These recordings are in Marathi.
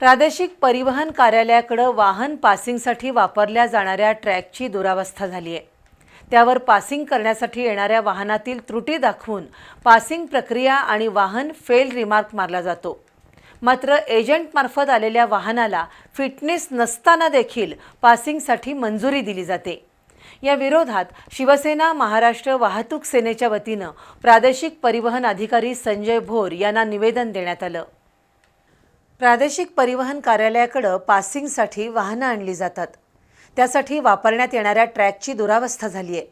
प्रादेशिक परिवहन कार्यालयाकडं वाहन पासिंगसाठी वापरल्या जाणाऱ्या ट्रॅकची दुरावस्था झाली आहे. त्यावर पासिंग करण्यासाठी येणाऱ्या वाहनातील त्रुटी दाखवून पासिंग प्रक्रिया आणि वाहन फेल रिमार्क मारला जातो. मात्र एजंटमार्फत आलेल्या वाहनाला फिटनेस नसताना देखील पासिंगसाठी मंजुरी दिली जाते. या विरोधात शिवसेना महाराष्ट्र वाहतूक सेनेच्या वतीनं प्रादेशिक परिवहन अधिकारी संजय भोर यांना निवेदन देण्यात आलं. प्रादेशिक परिवहन कार्यालयाकडं पासिंगसाठी वाहनं आणली जातात. त्यासाठी वापरण्यात येणाऱ्या ट्रॅकची दुरावस्था झाली आहे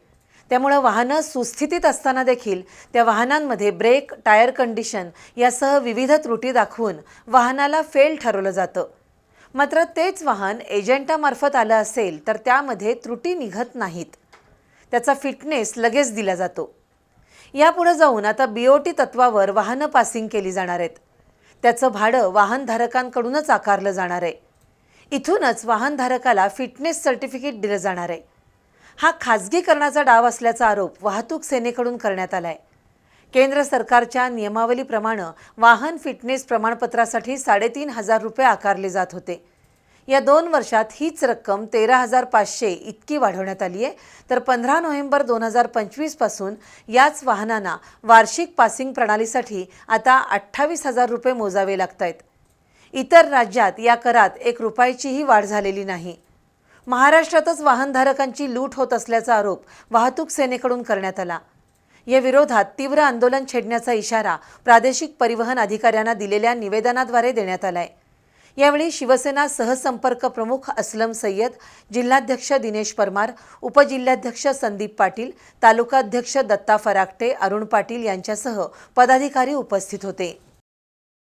त्यामुळं वाहनं सुस्थितीत असताना देखील त्या वाहनांमध्ये ब्रेक टायर कंडिशन यासह विविध त्रुटी दाखवून वाहनाला फेल ठरवलं जातं. मात्र तेच वाहन एजंटामार्फत आलं असेल तर त्यामध्ये त्रुटी निघत नाहीत. त्याचा फिटनेस लगेच दिला जातो. यापुढे जाऊन आता बी ओ टी तत्वावर वाहनं पासिंग केली जाणार आहेत. त्याचं भाडं वाहनधारकांकडूनच आकारलं जाणार आहे. इथूनच वाहनधारकाला फिटनेस सर्टिफिकेट दिलं जाणार आहे. हा खाजगीकरणाचा डाव असल्याचा आरोप वाहतूक सेनेकडून करण्यात आला आहे केंद्र सरकारच्या नियमावलीप्रमाणे वाहन फिटनेस प्रमाणपत्रासाठी साडेतीन हजार रुपये आकारले जात होते. या दोन वर्षात हीच रक्कम तेरा हजार पाचशे इतकी वाढवण्यात आली आहे. तर पंधरा नोव्हेंबर दोन हजार पंचवीसपासून याच वाहनांना वार्षिक पासिंग प्रणालीसाठी आता अठ्ठावीस हजार रुपये मोजावे लागत आहेत इतर राज्यात या करात एक रुपयाचीही वाढ झालेली नाही. महाराष्ट्रातच वाहनधारकांची लूट होत असल्याचा आरोप वाहतूक सेनेकडून करण्यात आला. या विरोधात तीव्र आंदोलन छेडण्याचा इशारा प्रादेशिक परिवहन अधिकाऱ्यांना दिलेल्या निवेदनाद्वारे देण्यात आला आहे यावेळी शिवसेना सहसंपर्क प्रमुख असलम सय्यद जिल्हाध्यक्ष दिनेश परमार उपजिल्हाध्यक्ष संदीप पाटील तालुकाध्यक्ष दत्ता फराकटे अरुण पाटील यांच्यासह पदाधिकारी उपस्थित होते.